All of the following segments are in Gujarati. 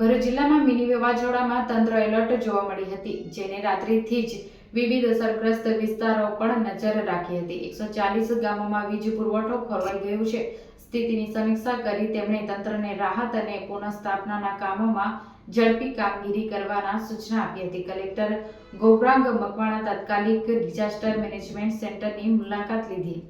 ભરૂચ જિલ્લામાં મિની વાવાઝોડામાં તંત્ર એલર્ટ જોવા મળી હતી, જેને રાત્રિથી જ વિવિધ અસરગ્રસ્ત વિસ્તારો પણ નજર રાખી હતી. એકસો ચાલીસ ગામોમાં વીજ પુરવઠો ખોરવાઈ ગયો છે. સ્થિતિની સમીક્ષા કરી તેમણે તંત્રને રાહત અને પુનઃસ્થાપનાના કામોમાં ઝડપી કામગીરી કરવાના સૂચના આપી હતી. કલેક્ટર ગોબરાંગ મકવાણા તાત્કાલિક ડિઝાસ્ટર મેનેજમેન્ટ સેન્ટરની મુલાકાત લીધી.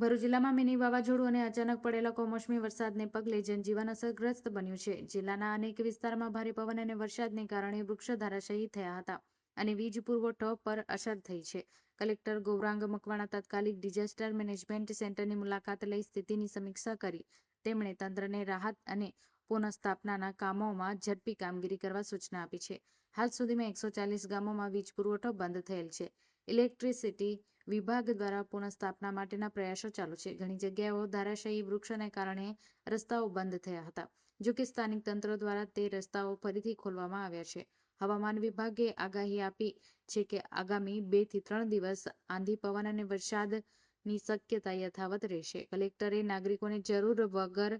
ભરૂચ જિલ્લામાં મિની વાવાઝોડું અને અચાનક પડેલા કમોસમી વરસાદને પગલે જનજીવન અસરગ્રસ્ત બન્યું છે. જિલ્લાના અનેક વિસ્તારમાં ભારે પવન અને વરસાદને કારણે વૃક્ષો ધારાશાયી થયા હતા અને વીજ પુરવઠો પર અસર થઈ છે. કલેક્ટર ગૌરાંગ મકવાણા તાત્કાલિક ડિઝાસ્ટર મેનેજમેન્ટ સેન્ટરની મુલાકાત લઈ સ્થિતિની સમીક્ષા કરી. તેમણે તંત્રને રાહત અને પુનઃસ્થાપનાના કામોમાં ઝડપી કામગીરી કરવા સૂચના આપી છે. હાલ સુધીમાં એકસો ચાલીસ ગામોમાં વીજ પુરવઠો બંધ થયેલ છે. ઇલેક્ટ્રિસિટી વિભાગ દ્વારા પુનઃસ્થાપના માટેના પ્રયાસો ચાલુ છે. ઘણી જગ્યાઓ ધારાશાયી વૃક્ષોને કારણે રસ્તાઓ બંધ થયા હતા, જો કે સ્થાનિક તંત્ર દ્વારા તે રસ્તાઓ ફરીથી ખોલવામાં આવ્યા છે. હવામાન વિભાગે આગાહી આપી છે કે આગામી બેથી ત્રણ દિવસ આંધી પવન અને વરસાદની શક્યતા યથાવત રહેશે. કલેક્ટરે નાગરિકોને જરૂર વગર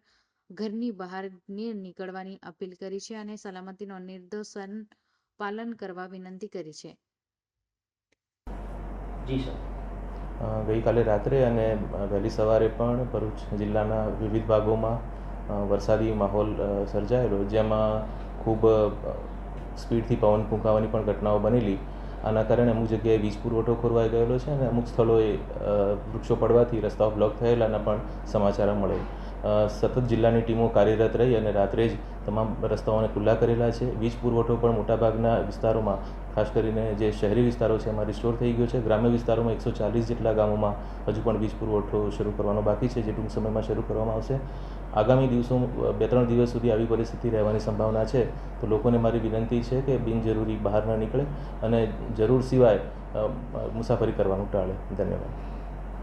ઘરની બહાર નીકળવાની અપીલ કરી છે અને સલામતીનો નિર્દેશન પાલન કરવા વિનંતી કરી છે. જી, સર. ગઈકાલે રાત્રે અને વહેલી સવારે પણ ભરૂચ જિલ્લાના વિવિધ ભાગોમાં વરસાદી માહોલ સર્જાયેલો, જેમાં ખૂબ સ્પીડથી પવન ફૂંકાવાની પણ ઘટનાઓ બનેલી. આના કારણે અમુક જગ્યાએ વીજ પુરવઠો ખોરવાઈ ગયેલો છે અને અમુક સ્થળોએ વૃક્ષો પડવાથી રસ્તાઓ બ્લોક થયેલાના પણ સમાચાર મળે. સતત જિલ્લાની ટીમો કાર્યરત રહી અને રાત્રે જ તમામ રસ્તાઓને ખુલ્લા કરેલા છે. વીજ પુરવઠો પણ મોટાભાગના વિસ્તારોમાં ખાસ કરીને જે શહેરી વિસ્તારો છે, એમાં રિસ્ટોર થઈ ગયો છે. ગ્રામ્ય વિસ્તારોમાં એકસો ચાલીસ જેટલા ગામોમાં હજુ પણ વીજ પુરવઠો શરૂ કરવાનો બાકી છે, જે ટૂંક સમયમાં શરૂ કરવામાં આવશે. આગામી દિવસો, બે ત્રણ દિવસ સુધી આવી પરિસ્થિતિ રહેવાની સંભાવના છે. તો લોકોને મારી વિનંતી છે કે બિનજરૂરી બહાર ન નીકળે અને જરૂર સિવાય મુસાફરી કરવાનું ટાળે. ધન્યવાદ.